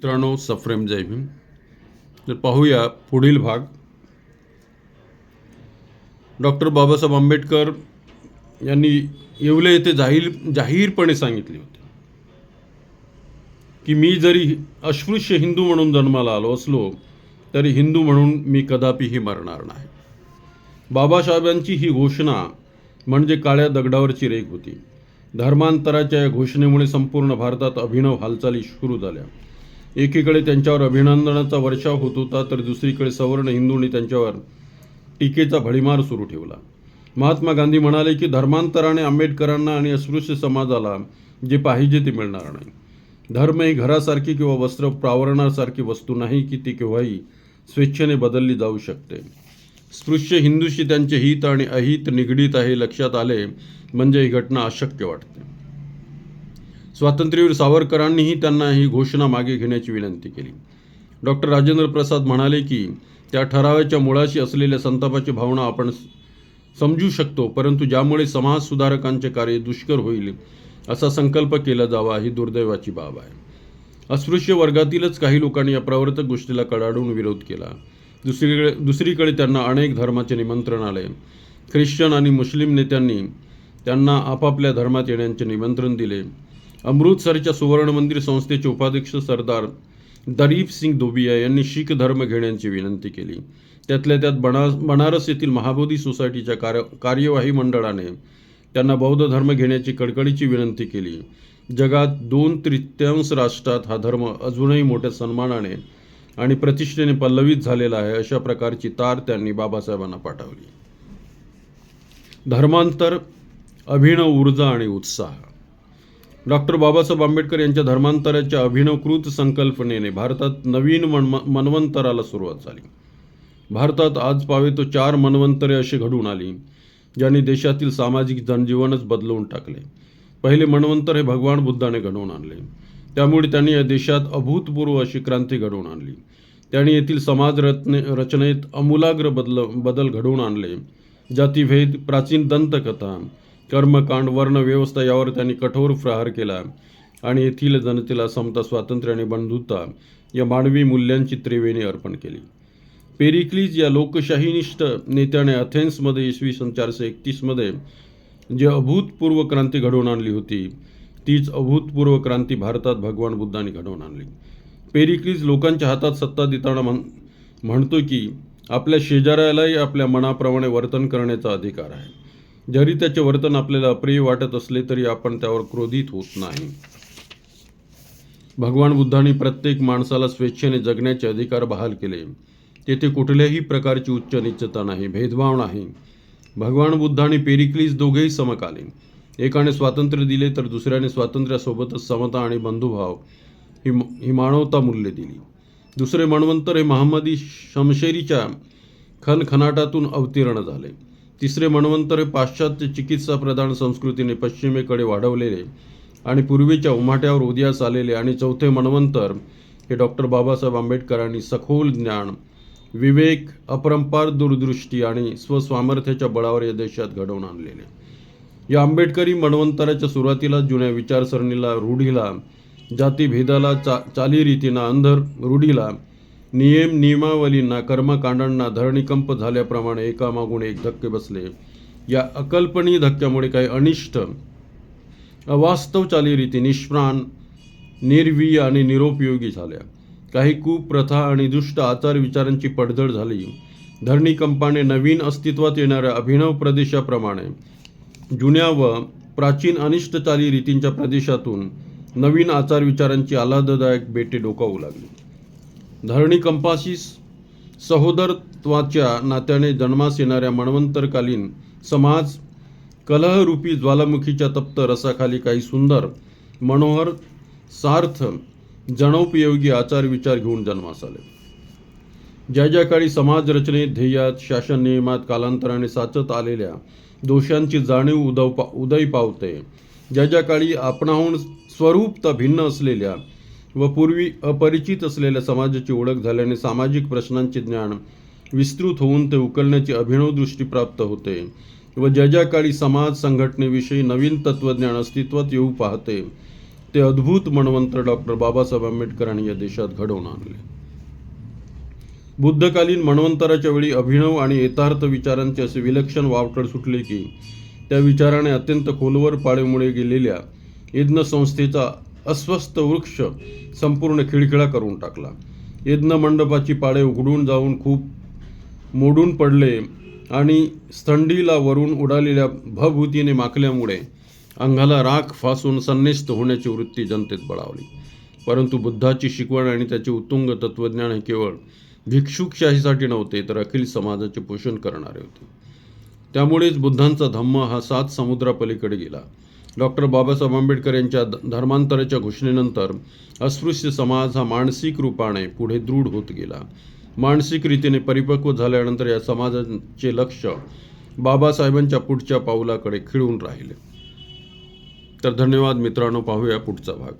मित्रांनो सफ्रेम जय भीम. तर पाहूया पुढील भाग. डॉक्टर बाबासाहेब आंबेडकर यांनी येवले येथे जाहीर जाहीरपणे सांगितले होते की मी जरी अस्पृश्य हिंदू म्हणून जन्माला आलो असलो तरी हिंदू म्हणून मी कदापिही मरणार नाही. बाबासाहेबांची ही घोषणा म्हणजे काळ्या दगडावरची रेख होती. धर्मांतराच्या या घोषणेमुळे संपूर्ण भारतात अभिनव हालचाली सुरू झाल्या. एकीकडे त्यांच्यावर अभिनंदनाचा वर्षाव होत होता तर दुसरीकडे सवर्ण हिंदूंनी त्यांच्यावर टीकेचा भडीमार सुरू ठेवला. महात्मा गांधी म्हणाले की धर्मांतराने आंबेडकरांना आणि अस्पृश्य समाजाला जे पाहिजे ते मिळणार नाही. धर्म ही घरासारखी किंवा वस्त्र प्रावरणासारखी वस्तू नाही की ती केव्हाही स्वेच्छेने बदलली जाऊ शकते. स्पृश्य हिंदूशी त्यांचे हित आणि अहित निगडीत आहे लक्षात आले म्हणजे ही घटना अशक्य वाटते. स्वातंत्र्यवीर सावरकरांनीही त्यांना ही घोषणा मागे घेण्याची विनंती केली. डॉक्टर राजेंद्र प्रसाद म्हणाले की त्या ठरावाच्या मुळाशी असलेल्या संतापाची भावना आपण समजू शकतो परंतु ज्यामुळे समाज सुधारकांचे कार्य दुष्कर होईल असा संकल्प केला जावा ही दुर्दैवाची बाब आहे. अस्पृश्य वर्गातीलच काही लोकांनी या प्रवर्तक गोष्टीला कडाडून विरोध केला. दुसरीकडे दुसरीकडे त्यांना अनेक धर्माचे निमंत्रण आले. ख्रिश्चन आणि मुस्लिम नेत्यांनी त्यांना आपापल्या धर्मात येण्याचे निमंत्रण दिले. अमृतसरच्या सुवर्ण मंदिर संस्थेचे उपाध्यक्ष सरदार दरीप सिंग दोबिया यांनी शीख धर्म घेण्याची विनंती केली. त्यातल्या त्यात बना बनारस येथील महाबोधी सोसायटीच्या कार्य कार्यवाही मंडळाने त्यांना बौद्ध धर्म घेण्याची कडकडीची विनंती केली. जगात दोन तृतीयांश राष्ट्रात हा धर्म अजूनही मोठ्या सन्मानाने आणि प्रतिष्ठेने पल्लवित झालेला आहे अशा प्रकारची तार त्यांनी बाबासाहेबांना पाठवली. धर्मांतर अभिनव ऊर्जा आणि उत्साह. डॉक्टर बाबासाहेब आंबेडकर यांच्या धर्मांतराच्या अभिनवकृत संकल्पनेने भारतात नवीन मन मनवंतराला सुरुवात झाली. भारतात आज पावे तो चार मनवंतरे अशी घडून आली ज्यांनी देशातील सामाजिक जनजीवनच बदलवून टाकले. पहिले मनवंतर हे भगवान बुद्धाने घडवून आणले. त्यामुळे त्यांनी या देशात अभूतपूर्व अशी क्रांती घडवून आणली. त्यांनी येथील समाज रत्ने रचनेत अमूलाग्र बदल बदल घडवून आणले. जातीभेद प्राचीन दंतकथा कर्मकांड वर्णव्यवस्था यावर त्यांनी कठोर प्रहार केला. आणि येथील जनतेला समता स्वातंत्र्य आणि बंधुता या मानवी मूल्यांची त्रिवेणी अर्पण केली. पेरिक्लीज या लोकशाहीनिष्ठ नेत्याने अथेन्समध्ये इसवी सन चारशे एकतीसमध्ये जी अभूतपूर्व क्रांती घडवून आणली होती तीच अभूतपूर्व क्रांती भारतात भगवान बुद्धाने घडवून आणली. पेरिक्लीज लोकांच्या हातात सत्ता देताना म्हण म्हणतो की आपल्या शेजाऱ्यालाही आपल्या मनाप्रमाणे वर्तन करण्याचा अधिकार आहे. जरी त्याचे वर्तन आपल्याला अप्रिय वाटत असले तरी आपण त्यावर क्रोधित होत नाही. भगवान बुद्धांनी प्रत्येक माणसाला स्वेच्छेने जगण्याचे अधिकार बहाल केले. तेथे कुठल्याही प्रकारची उच्च निश्चता नाही भेदभाव नाही. भगवान बुद्ध आणि पेरिक्लिस दोघेही समकालीन. एकाने स्वातंत्र्य दिले तर दुसऱ्याने स्वातंत्र्यासोबतच समता आणि बंधुभाव ही ही मानवता मूल्य दिली. दुसरे मन्वंतर हे महम्मदी शमशेरीच्या खनखनाटातून अवतीर्ण झाले. तिसरे मन्वंतर हे पाश्चात्य चिकित्सा प्रधान संस्कृतीने पश्चिमेकडे वाढवलेले आणि पूर्वीच्या उमाट्यावर उदयास आलेले आणि चौथे मन्वंतर हे डॉक्टर बाबासाहेब आंबेडकरांनी सखोल ज्ञान विवेक अपरंपार दूरदृष्टी आणि स्वसामर्थ्याच्या बळावर या देशात घडवून आणलेले. या आंबेडकरी मन्वंतराच्या सुरुवातीला जुन्या विचारसरणीला रूढीला जातीभेदाला चा चालीरीतींना अंध रूढीला नियम नियमावलींना कर्मकांडांना धरणीकंप झाल्याप्रमाणे एकामागून एक धक्के बसले. या अकल्पनीय धक्क्यामुळे काही अनिष्ट अवास्तव चालीरीती निष्प्राण निर्वीय आणि निरोपयोगी झाल्या. काही कुप्रथा आणि दुष्ट आचार विचारांची पडझड झाली. धरणीकंपाने नवीन अस्तित्वात येणाऱ्या अभिनव प्रदेशाप्रमाणे जुन्या व प्राचीन अनिष्ट चालीरीतींच्या प्रदेशातून नवीन आचार विचारांची आल्हाददायक बेटे डोकावू लागली. धरणी कंपाशी सहोदरत्वाच्या नात्याने जन्मास येणाऱ्या मन्वंतरकालीन समाज कलहरूपी ज्वालामुखीच्या तप्त रसाखाली काही सुंदर मनोहर सार्थ जनोपयोगी आचार विचार घेऊन जन्मास आले. ज्या ज्या काळी समाज रचनेत ध्येयात शासन नियमात कालांतराने साचत आलेल्या दोषांची जाणीव उदव पा उदय पावते ज्या ज्या काळी आपणाहून स्वरूपता भिन्न असलेल्या व पूर्वी अपरिचित असलेल्या समाजाची ओळख झाल्याने सामाजिक प्रश्नांचे ज्ञान विस्तृत होऊन ते उकलण्याची अभिनव दृष्टी प्राप्त होते व ज्या ज्या काळी समाज संघटनेविषयी नवीन तत्त्वज्ञान अस्तित्वात येऊ पाहते. ते अद्भुत मणवंतर डॉक्टर बाबासाहेब आंबेडकरांनी या देशात घडवून आणले. बुद्धकालीन मणवंतराच्या वेळी अभिनव आणि यथार्थ विचारांचे असे विलक्षण वावटळ सुटले की त्या विचाराने अत्यंत खोलवर पाळेमुळे गेलेल्या यज्ञ संस्थेचा अस्वस्थ वृक्ष संपूर्ण खिळखिळा करून टाकला. यज्ञ मंडपाची पाळे उघडून जाऊन खूप मोडून पडले आणि स्थंडीला वरून उडालेल्या भभूतीने माकल्यामुळे अंगाला राख फासून संन्यस्त होण्याची वृत्ती जनतेत बळावली. परंतु बुद्धाची शिकवण आणि त्याचे उत्तुंग तत्त्वज्ञान हे केवळ भिक्षुकशाहीसाठी नव्हते तर अखिल समाजाचे पोषण करणारे होते. त्यामुळेच बुद्धांचा धम्म हा सात समुद्रापलीकडे गेला. डॉक्टर बाबासाहेब आंबेडकर यांच्या धर्मांतराच्या घोषणेनंतर अस्पृश्य समाज हा मानसिक रूपाने पुढे दृढ होत गेला. मानसिक रीतीने परिपक्व झाल्यानंतर या समाजाचे लक्ष बाबासाहेबांच्या पुढच्या पाऊलाकडे खिळून राहिले. तर धन्यवाद मित्रांनो पाहूया पुढचा भाग.